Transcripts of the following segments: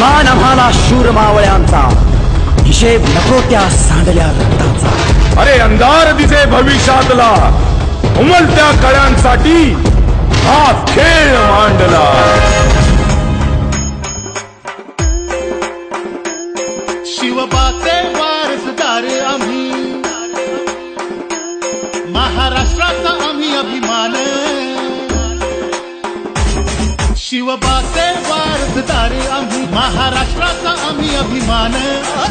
अभिमान आम्हाला शूर मावळ्यांचा हिशेब नको त्या सांडल्या रक्ताचा. अरे अंधार दिसे भविष्यातला. उमलत्या कळ्यांसाठी हा खेळ मांडला. शिवबाचे वारसदार आम्ही. महाराष्ट्राचा आम्ही अभिमान. शिवबाचे वारसदार महाराष्ट्राचा आम्ही अभिमान.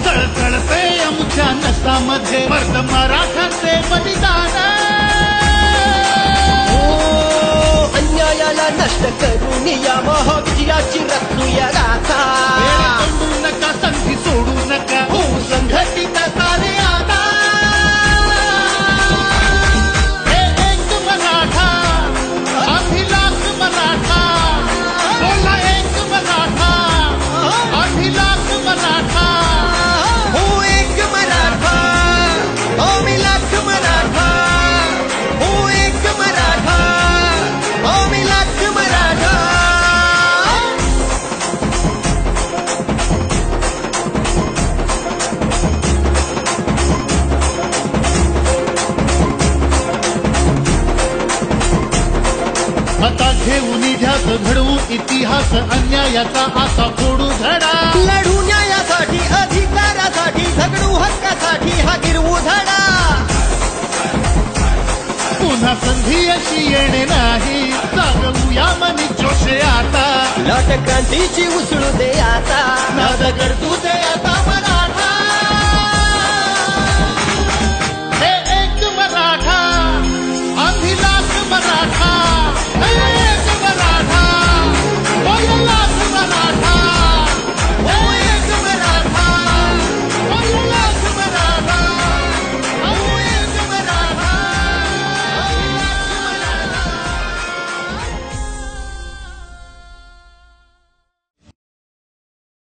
तळतळते आमच्या नसामध्ये मर्द बलिदान. अन्यायाला नष्ट करून या महाविजयाची रचूया गाथा मता घेऊन ध्यास घडवू इतिहास अन्यायाचा आता फोडू धडा. लढू न्यायासाठी अधिकारासाठी झगडू हक्कासाठी हा गिरवू धडा. पुन्हा संधी अशी येणे नाही जागवूया मनी जोशे आता. लाट क्रांतीची उसळू दे आता. नाद करतू दे आता मराठा. हे एक मराठा अभिलाष मराठा.